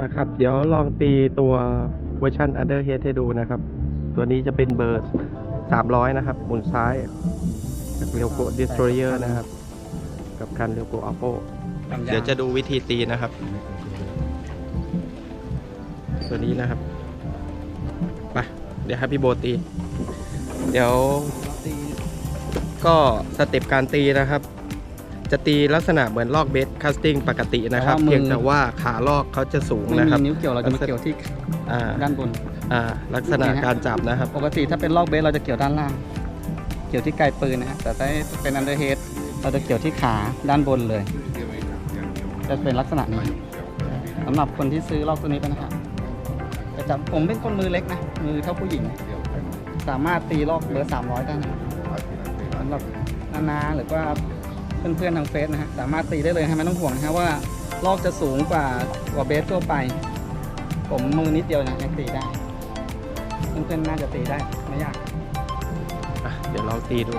มาครับ เดี๋ยวลองตีตัวเวอร์ชัน Underhead ให้ดูนะครับ ตัวนี้จะเป็นเบอร์ 300 นะครับ หมุนซ้ายกับเรียวโก Destroyer นะครับ กับคันเรียวโก a p o เดี๋ยวจะดูวิธีตีนะครับ ตัวนี้นะครับไปเดี๋ยวให้พี่โบตี เดี๋ยวก็สเต็ปการตีนะครับ จะตีลักษณะเหมือนลอกเบสคัสติ้งปกตินะครับแต่ว่ามือ เพียงแต่ว่าขาลอกเขาจะสูงไม่นะมีครับนิ้วเกี่ยวเราจะมาเกี่ยวที่อ่าด้านบน อ่าลักษณะการจับนะครับ ปกติถ้าเป็นลอกเบสเราจะเกี่ยวด้านล่าง เกี่ยวที่ไกลปืนนะฮะแต่ถ้าเป็นอันเดอร์เฮดเราจะเกี่ยวที่ขาด้านบนเลย จะเป็นลักษณะนี้สำหรับคนที่ซื้อลอกตัวนี้ไปนะครับแต่จับผมเป็นคนมือเล็กนะ มือเท่าผู้หญิง สามารถตีลอกเบอร์สามร้อยได้นะสำหรับนานาหรือว่า เพื่อนๆทางเฟซนะฮะสามารถตีได้เลยฮะไม่ต้องห่วงนะฮะว่าลอกจะสูงกว่ากว่าเบสทั่วไป ผมมือนิดเดียวนะยังตีได้เพื่อนๆน่าจะตีได้ไม่ยากอะเดี๋ยวลองตีดู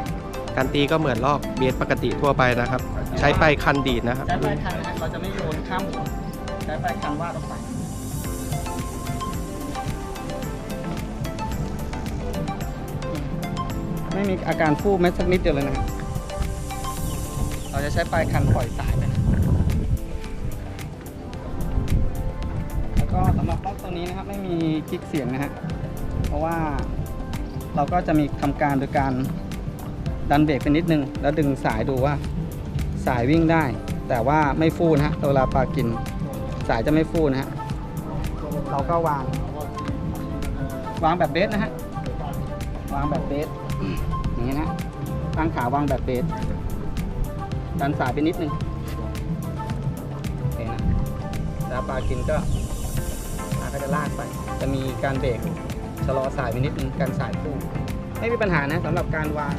การตีก็เหมือนลอกเบสปกติทั่วไปนะครับ ใช้ไปคันดีดนะครับ ใช้ปลายคันนะฮะเราจะไม่โยนข้ามหัวใช้ปลายคันวาดออกไปไม่มีอาการฟูแม้สักนิดเดียวเลยนะฮะ เราจะใช้ปลายคันปล่อยสายไปนะแล้วก็สำหรับล็อกตัวนี้นะครับไม่มีคลิกเสียงนะฮะเพราะว่าเราก็จะมีทำการโดยการดันเบรกไปนิดนึง แล้วดึงสายดูว่าสายวิ่งได้ แต่ว่าไม่ฟูนะฮะเวลาปลากินสายจะไม่ฟูนะฮะเราก็วาง วางแบบเบสนะฮะวางแบบเบสอย่างนี้นะตั้งขาวางแบบเบส ดันสายไปนิดนึงโอเคนะแล้วปลากินก็ปลาก็จะลากไป จะมีการเบรกชะลอสายไปนิดนึงการสายฟูไม่มีปัญหานะสำหรับการวาง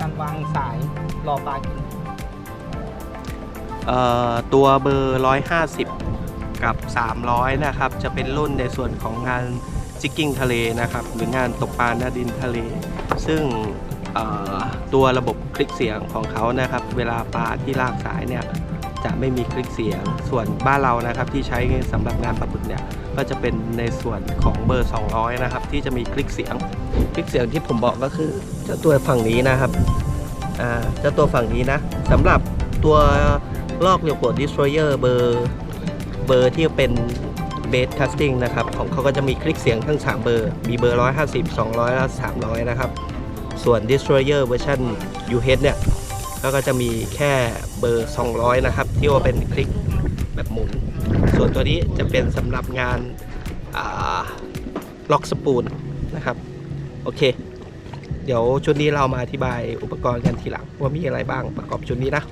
การวางสายรอปลากินเอ่อตัวเบอร์ 150 กับ 300 นะครับ จะเป็นรุ่นในส่วนของงานจิกกิ้งทะเลนะครับ หรืองานตกปลาหน้าดินทะเล ซึ่ง ตัวระบบคลิกเสียงของเขานะครับ เวลาปลาที่ลากสายเนี่ยจะไม่มีคลิกเสียง ส่วนบ้านเรานะครับที่ใช้สำหรับงานปลาบึกเนี่ยก็จะเป็นในส่วนของเบอร์ 200 นะครับ ที่จะมีคลิกเสียง คลิกเสียงที่ผมบอกก็คือเจ้าตัวฝั่งนี้นะครับเจ้าตัวฝั่งนี้นะสำหรับตัวลอกเรียวโกดดิสโทรเยอร์เบอร์เบอร์ที่เป็นเบสคัสติ้งนะครับของเขาก็จะมีคลิกเสียงทั้ง 3 เบอร์ มีเบอร์ 150 200 และ 300 นะครับ ส่วน Destroyer เวอร์ชัน UH เนี่ยก็จะมีแค่เบอร์ 200 นะครับ ที่ว่าเป็นคลิกแบบหมุน ส่วนตัวนี้จะเป็นสำหรับงานล็อกสปูลนะครับ โอเค เดี๋ยวชุดนี้เรามาอธิบายอุปกรณ์กันทีหลังว่ามีอะไรบ้างประกอบชุดนี้นะ